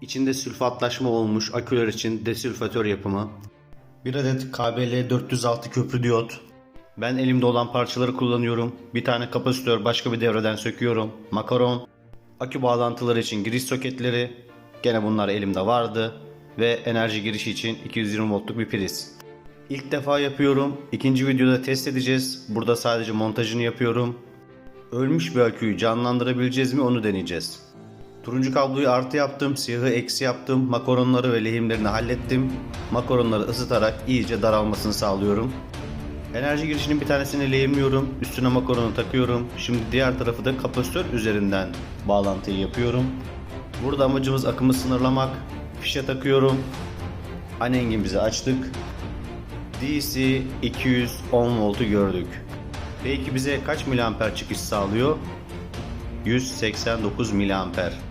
İçinde sülfatlaşma olmuş aküler için desülfatör yapımı. Bir adet KBL 406 köprü diyot. Ben elimde olan parçaları kullanıyorum. Bir tane kapasitör başka bir devreden söküyorum. Makaron. Akü bağlantıları için giriş soketleri. Gene bunlar elimde vardı. Ve enerji girişi için 220 voltluk bir priz. İlk defa yapıyorum. İkinci videoda test edeceğiz. Burada sadece montajını yapıyorum. Ölmüş bir aküyü canlandırabileceğiz mi onu deneyeceğiz. Turuncu kabloyu artı yaptım, siyahı eksi yaptım, makaronları ve lehimlerini hallettim. Makaronları ısıtarak iyice daralmasını sağlıyorum. Enerji girişinin bir tanesini lehimliyorum, üstüne makaronu takıyorum. Şimdi diğer tarafı da kapasitör üzerinden bağlantıyı yapıyorum. Burada amacımız akımı sınırlamak. Fişe takıyorum. Anengimizi açtık. DC 210 voltu gördük. Peki bize kaç miliamper çıkış sağlıyor? 189 miliamper.